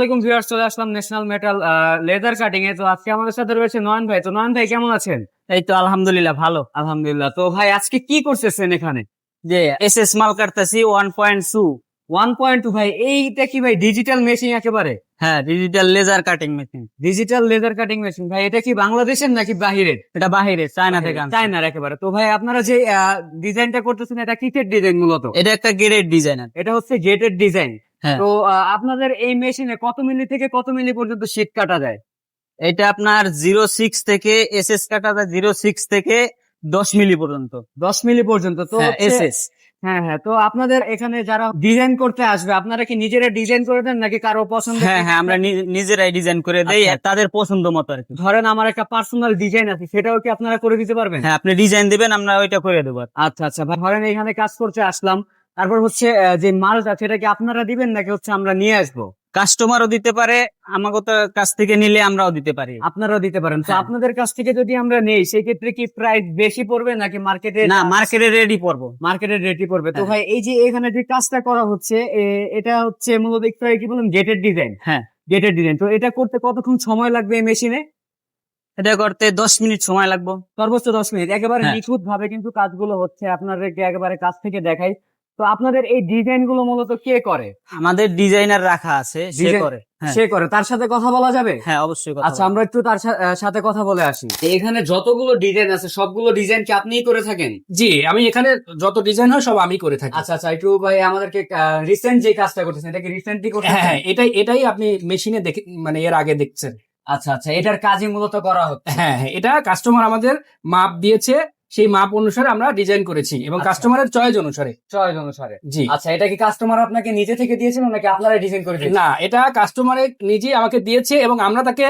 আলাইকুম ভিউয়ার্স চলে আসলাম ন্যাশনাল মেটাল লেদার কাটিং এ। তো আজকে আমাদের সাথে রয়েছে নয়ন ভাই। তো নয়ন ভাই কেমন আছেন? এই তো আলহামদুলিল্লাহ ভালো। আলহামদুলিল্লাহ। তো ভাই আজকে কি করতেছেন এখানে? যে এস এস মাল কাটতেছি one point two one point two ভাই এইটা কি ভাই ডিজিটাল মেশিন একেবারে? হ্যাঁ digital laser cutting machine digital leather cutting machine ভাই এটা কি বাংলাদেশের নাকি বাহিরের? এটা বাহিরে চায়না থেকে চায়নার একেবারে। তো ভাই আপনারা যে ডিজাইনটা করতেছেন এটা কিসের ডিজাইন মূলত? এটা একটা গ্রেড ডিজাইনার এটা হচ্ছে গেটের ডিজাইন। তো আহ, আপনাদের এই মেশিনে কত মিলি থেকে কত মিলি পর্যন্ত শীট কাটা যায়? এটা আপনার জিরো সিক্স থেকে এস এস কাটা যায় জিরো সিক্স থেকে দশ মিলি পর্যন্ত। দশ মিলি পর্যন্ত তো হ্যাঁ এস এস হ্যাঁ হ্যাঁ তো আপনাদের এখানে যারা ডিজাইন করতে আসবে আপনারা কি নিজেরা ডিজাইন করে দেন নাকি কারও পছন্দ হ্যাঁ হ্যাঁ আমরা নিজেরাই ডিজাইন করে দেই আচ্ছা। তাদের পছন্দ মতো আর কি। ধরেন আমার একটা পার্সোনাল ডিজাইন আছে সেটাও কি আপনারা করে দিতে পারবেন? হ্যাঁ আপনি ডিজাইন দিবেন আমরা ওইটা করে দেবো আচ্ছা আচ্ছা ধরেন এখানে কাজ করতে আসলাম। তারপর হচ্ছে যে মালটা সেটা কি আপনারা দিবেন নাকি হচ্ছে আমরা নিয়ে আসব? কাস্টমারও দিতে পারে আমাকে তো কাছ থেকে নিলে আমরাও দিতে পারি। আপনারাও দিতে পারেন। তো হ্যাঁ। আপনাদের কাছ থেকে যদি আমরা নেই সেই ক্ষেত্রে কি প্রাইস বেশি পড়বে নাকি মার্কেটে না মার্কেটে রেডি পড়ব। মার্কেটের রেটই পড়বে। তো হ্যাঁ। ভাই এই যে এখানে যে কাজটা করা হচ্ছে এটা হচ্ছে মূলত একটু কি বললাম গেটের ডিজাইন হ্যাঁ। গেটের ডিজাইন তো এটা করতে কতক্ষণ সময় লাগবে এই মেশিনে এটা করতে দশ মিনিট সময় লাগবে। সর্বোচ্চ দশ মিনিট। একেবারে হ্যাঁ। নিখুঁত ভাবে কিন্তু কাজগুলো হচ্ছে আপনাদেরকে একেবারে কাছ থেকে দেখাই। তো আপনাদের এই ডিজাইনগুলো মূলত কে করে? আমাদের ডিজাইনার রাখা আছে সে করে হ্যাঁ। সে করে। তার সাথে কথা বলা যাবে? হ্যাঁ অবশ্যই আচ্ছা আমরা একটু তার সাথে কথা বলে আসি। এখানে যতগুলো ডিজাইন আছে সবগুলো ডিজাইন কি আপনিই করে থাকেন? জি আমি এখানে যত ডিজাইন হয় সব আমি করে থাকি। আচ্ছা আচ্ছা একটু ভাই আমাদেরকে রিসেন্ট যে কাজটা করতেছেন এটা কি রিসেন্টলি হ্যাঁ হ্যাঁ এটাই এটাই আপনি মেশিনে দেখে মানে এর আগে দেখছেন। আচ্ছা আচ্ছা এটার কাজই মূলত করা হচ্ছে। হ্যাঁ হ্যাঁ এটা কাস্টমার আমাদের মাপ দিয়েছে সেই মাপ অনুসারে আমরা ডিজাইন করেছি এবং আচ্ছা। কাস্টমারের চয়েস অনুসারে। চয়েস অনুসারে। জি। আচ্ছা এটা কি কাস্টমার আপনাকে নিজে থেকে দিয়েছেন নাকি আপনারা ডিজাইন করে না এটা কাস্টমারে নিজেই আমাকে দিয়েছে এবং আমরা তাকে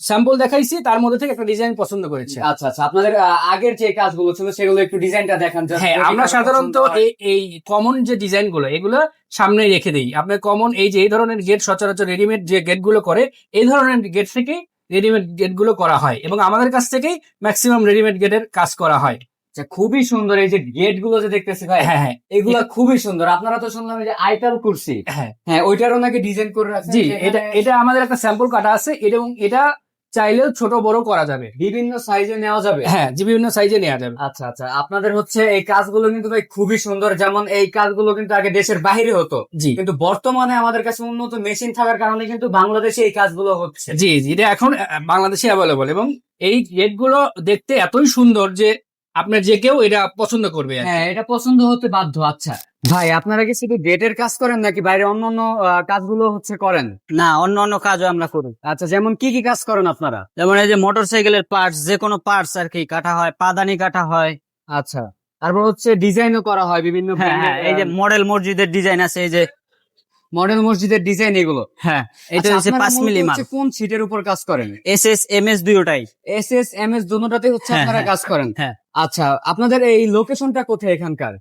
স্যাম্পল দেখাইছি তার মধ্যে থেকে একটা ডিজাইন পছন্দ করেছে। আচ্ছা আচ্ছা আপনাদের আগের যে কাজগুলো ছিল সেগুলো একটু ডিজাইনটা দেখান হ্যাঁ আমরা সাধারণত এই এই কমন যে ডিজাইনগুলো এগুলো সামনে রেখে দিই। আপনার কমন এই যে এই ধরনের গেট সচরাচর রেডিমেড যে গেটগুলো করে এই ধরনের গেট থেকে রেডিমেড গেটগুলো করা হয় এবং আমাদের কাছ থেকেই ম্যাক্সিমাম রেডিমেড গেটের কাজ করা হয়। আচ্ছা খুবই সুন্দর এই যে গেটগুলো যে দেখতেছি ভাই। হ্যাঁ হ্যাঁ এগুলো খুবই সুন্দর। আপনারা তো শুনলাম যে আইটাল কুরসি। হ্যাঁ। হ্যাঁ ওইটারও নাকি ডিজাইন করে রাখছে জি এটা এটা আমাদের একটা স্যাম্পল কাটা আছে এটা এবং এটা চাইলেও ছোট বড় করা যাবে। বিভিন্ন সাইজে নেওয়া যাবে। হ্যাঁ যে বিভিন্ন সাইজে নেওয়া যাবে। আচ্ছা আচ্ছা। আপনাদের হচ্ছে এই কাজগুলো কিন্তু ভাই খুবই সুন্দর। যেমন এই কাজগুলো কিন্তু আগে দেশের বাইরে হতো। জি। কিন্তু বর্তমানে আমাদের কাছে উন্নত মেশিন থাকার কারণে কিন্তু বাংলাদেশে এই কাজগুলো হচ্ছে। জি জি। এটা এখন বাংলাদেশে অ্যাভেলেবল এবং এই গেটগুলো দেখতে এতই সুন্দর যে আপনার যে কেউ এটা পছন্দ করবে হ্যাঁ এটা পছন্দ হতে বাধ্য। আচ্ছা। ভাই আপনারা কি শুধু গেটের কাজ করেন নাকি বাইরে অন্য অন্য কাজগুলো হচ্ছে করেন? না অন্য অন্য কাজও আমরা করি। আচ্ছা যেমন কি কি কাজ করেন আপনারা? যেমন এই যে মোটর সাইকেলের পার্টস যে কোনো পার্টস আর কি কাটা হয় পাদানি কাটা হয়। আচ্ছা তারপর হচ্ছে ডিজাইনও করা হয় বিভিন্ন হ্যাঁ হ্যাঁ এই যে মডেল মসজিদের ডিজাইন আছে এই যে মডেল মসজিদের ডিজাইন এগুলো? হ্যাঁ এটা আচ্ছা, হচ্ছে পাঁচ মিলি মাল। কোন সিটের উপর কাজ করেন? এস এস এম এস দুইটাই। এস এস এম এস হচ্ছে হ্যাঁ, আপনারা হ্যাঁ, কাজ করেন? হ্যাঁ। আচ্ছা আপনাদের এই লোকেশনটা কোথায় এখানকার?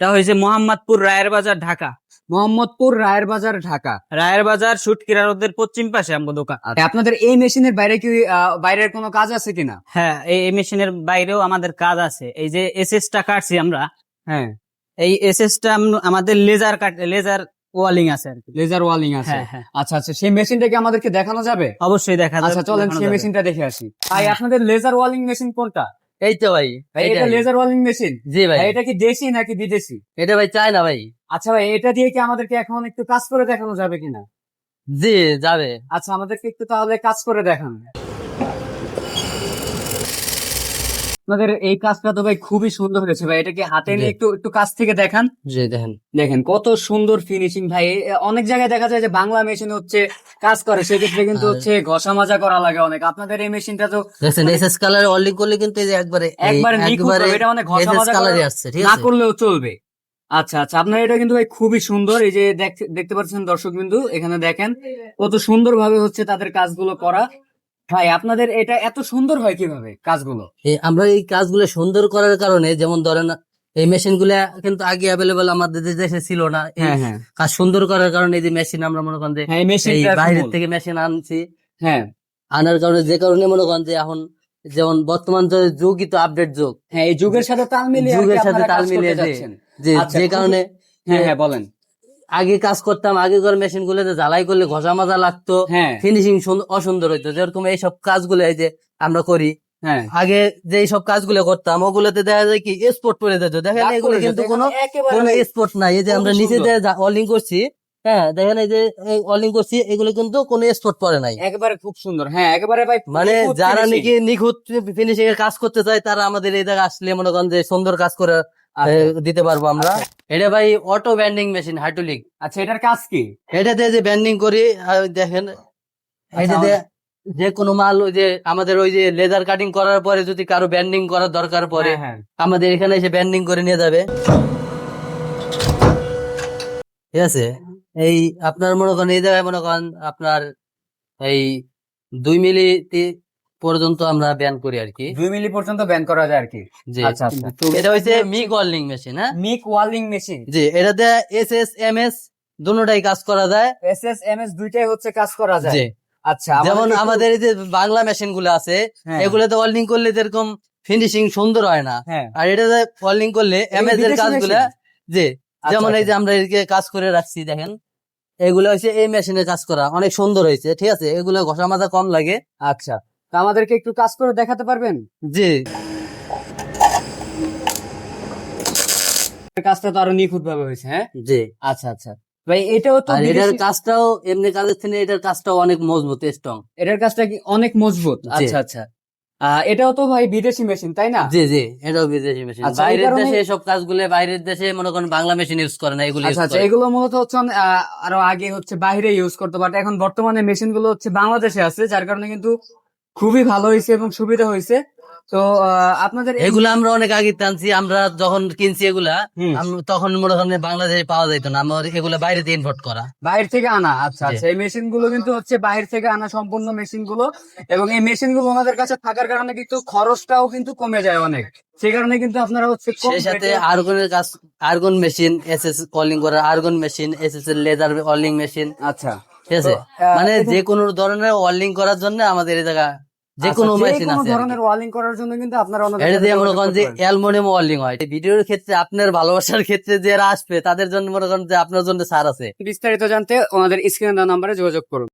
এটা হয়েছে মোহাম্মদপুর রায়ের বাজার ঢাকা। মোহাম্মদপুর রায়ের বাজার ঢাকা। রায়ের বাজার সুটকিরা রোডের পশ্চিম পাশে আমগো দোকান। আচ্ছা, আপনাদের এই মেশিনের বাইরে কি বাইরের কোনো কাজ আছে কিনা? হ্যাঁ এই মেশিনের বাইরেও আমাদের কাজ আছে। এই যে এস এস টা কাটছি আমরা। হ্যাঁ। এই এস এস টা আমাদের লেজার কাট লেজার ওয়ালিং আছে আর কি। লেজার ওয়ালিং আছে। হ্যাঁ হ্যাঁ। আচ্ছা আচ্ছা সেই মেশিনটা কি আমাদেরকে দেখানো যাবে? অবশ্যই দেখা যাবে আচ্ছা চলেন সেই মেশিনটা দেখে আসি। ভাই আপনাদের লেজার ওয়ালিং মেশিন কোনটা? এই তো ভাই এটা লেজার ওয়ালিং মেশিন জি ভাই। এটা কি দেশি নাকি বিদেশি? এটা ভাই চাই না ভাই। আচ্ছা ভাই এটা দিয়ে কি আমাদেরকে এখন একটু কাজ করে দেখানো যাবে কিনা? জি যাবে। আচ্ছা আমাদেরকে একটু তাহলে কাজ করে দেখান। আপনাদের এই কাজটা তো ভাই খুবই সুন্দর হয়েছে ভাই এটাকে হাতে নিয়ে একটু একটু কাছ থেকে দেখান? জি দেখেন। দেখেন কত সুন্দর ফিনিশিং ভাই। অনেক জায়গায় দেখা যায় যে বাংলা মেশিন হচ্ছে কাজ করে সেক্ষেত্রে কিন্তু হচ্ছে ঘষা মাজা করা লাগে অনেক। আপনাদের এই মেশিনটা তো দেখছেন এসএস কালার অলিং করলে কিন্তু এই যে একবারে একবারে একবারে এটা মানে ঘষা মাজা কালারই আসছে ঠিক না করলেও চলবে। আচ্ছা আচ্ছা আপনার এটা কিন্তু ভাই খুবই সুন্দর এই যে দেখতে পাচ্ছেন দর্শক বিন্দু এখানে দেখেন কত সুন্দর ভাবে হচ্ছে তাদের কাজগুলো করা। ভাই আপনাদের এটা এত সুন্দর হয় কীভাবে কাজগুলো? আমরা এই কাজগুলো সুন্দর করার কারণে যেমন ধরেন এই মেশিনগুলা কিন্তু আগে অ্যাভেলেবল আমাদের দেশে ছিল না হ্যাঁ হ্যাঁ। কাজ সুন্দর করার কারণে এই যে মেশিন আমরা মনে করেন যে হ্যাঁ বাইরের থেকে মেশিন আনছি হ্যাঁ। আনার কারণে যে কারণে মনে করেন যে এখন যেমন বর্তমান যুগই তো আপডেট যুগ। হ্যাঁ এই যুগের সাথে তাল মিলিয়ে যুগের সাথে তাল মিলিয়ে যে আচ্ছা, কারণে হ্যাঁ হ্যাঁ বলেন। আগে কাজ করতাম আগেকার মেশিন গুলোতে জ্বালাই করলে ঘষা মাজা লাগতো ফিনিশিং অসুন্দর হইতো। যেরকম এইসব কাজগুলো এই যে আমরা করি আগে যে সব কাজগুলো করতাম ওগুলোতে দেখা যায় কি স্পোর্ট পরে যেত। দেখেন এগুলো কিন্তু কোনো কোনো স্পট নাই। এই যে আমরা নিচে। অলিং করছি হ্যাঁ দেখেন এই যে অলিং করছি এগুলো কিন্তু কোনো স্পট পড়ে নাই। একেবারে খুব সুন্দর। হ্যাঁ একেবারে ভাই মানে যারা নাকি নিখুঁত ফিনিশিং এর কাজ করতে চায় তারা আমাদের এই জায়গায় আসলে মনে করেন যে সুন্দর কাজ করে আচ্ছা। দিতে পারব আমরা। এটা ভাই অটো ব্যান্ডিং মেশিন হাইড্রোলিক আচ্ছা এটার কাজ কি? এটাতে যে ব্যান্ডিং করি দেখেন এটাতে যে কোনো মাল ওই যে আমাদের ওই যে লেজার কাটিং করার পরে যদি কারও ব্যান্ডিং করার দরকার পড়ে হ্যাঁ, হ্যাঁ। আমাদের এখানে এসে ব্যান্ডিং করে নিয়ে যাবে। ঠিক আছে? এই আপনার মনে করেন এই জায়গায় মনে করেন আপনার এই দুই মিলি পর্যন্ত আমরা ব্যান করি আর কি। দুই মিলি পর্যন্ত ব্যান করা যায় আর কি। জি। আচ্ছা, আচ্ছা। এটা হচ্ছে মিক ওয়ার্লিং মেশিন হ্যাঁ? মিক ওয়ালিং মেশিন জি এটাতে এস এস এম এস দুটাই কাজ করা যায়। এস এস এম এস দুইটাই হচ্ছে কাজ করা যায়। আচ্ছা যেমন আমাদের এই যে বাংলা মেশিনগুলো আছে হ্যাঁ, এগুলোতে ওয়ার্লিং করলে যেরকম ফিনিশিং সুন্দর হয় না। হ্যাঁ। আর এটাতে ওয়ার্লিং করলে এম এস এর কাজগুলা? জি আচ্ছা, যেমন এই আচ্ছা। যে আমরা এদিকে কাজ করে রাখছি দেখেন। এগুলো হচ্ছে এই মেশিনে কাজ করা অনেক সুন্দর হয়েছে ঠিক আছে? এগুলো ঘষা মাজা কম লাগে। আচ্ছা তো আমাদেরকে একটু কাজ করে দেখাতে পারবেন? জি। কাজটা তো আরও নিখুঁত ভাবে হয়েছে হ্যাঁ? জি। আচ্ছা আচ্ছা। ভাই এটাও তো আর এটার কাজটাও এমনি কাজের থেকে এটার কাজটাও অনেক মজবুত স্ট্রং এটার কাজটা কি অনেক মজবুত? আচ্ছা আচ্ছা। এটাও তো ভাই বিদেশি মেশিন তাই না? জি জি এটাও বিদেশি মেশিন আচ্ছা, বাইরের দেশে এসব কাজগুলো বাইরের দেশে মনে করেন বাংলা মেশিন ইউজ করে না এগুলো আচ্ছা আচ্ছা এগুলো মূলত হচ্ছে আরও আগে হচ্ছে বাইরে ইউজ করতে বাট এখন বর্তমানে মেশিনগুলো হচ্ছে বাংলাদেশে আছে যার কারণে কিন্তু খুবই ভালো হয়েছে এবং সুবিধা হয়েছে। তো আপনাদের এগুলো আমরা অনেক আগে টানছি আমরা যখন কিনছি এগুলা তখন মনে করেন বাংলাদেশে পাওয়া যেত না আমরা এগুলো বাইরে থেকে ইম্পোর্ট করা। বাইরে থেকে আনা আচ্ছা। আচ্ছা এই মেশিনগুলো কিন্তু হচ্ছে বাইরে থেকে আনা সম্পূর্ণ মেশিনগুলো এবং এই মেশিনগুলো ওনাদের কাছে থাকার কারণে কিন্তু খরচটাও কিন্তু কমে যায় অনেক। সেই কারণে কিন্তু আপনারা হচ্ছে সেই সাথে আর্গনের কাজ আর্গন মেশিন এস এস কলিং করার আর্গন মেশিন এস এস এর লেজার ওয়ার্লিং মেশিন আচ্ছা। ঠিক আছে? মানে যে কোনো ধরনের ওয়ার্লিং করার জন্য আমাদের এই জায়গা যে কোনো আচ্ছা, মেশিন আছে ধরনের ওয়ালিং করার জন্য কিন্তু আপনারা এটা দিয়ে মনে করেন যে। অ্যালমোনিয়াম ওয়ার্লিং হয়। এই ভিডিওর ক্ষেত্রে আপনার ভালোবাসার ক্ষেত্রে যারা আসবে তাদের জন্য মনে করেন যে আপনার জন্য সার আছে। বিস্তারিত জানতে ওনাদের স্ক্রিনে দেওয়া নাম্বারে যোগাযোগ করুন।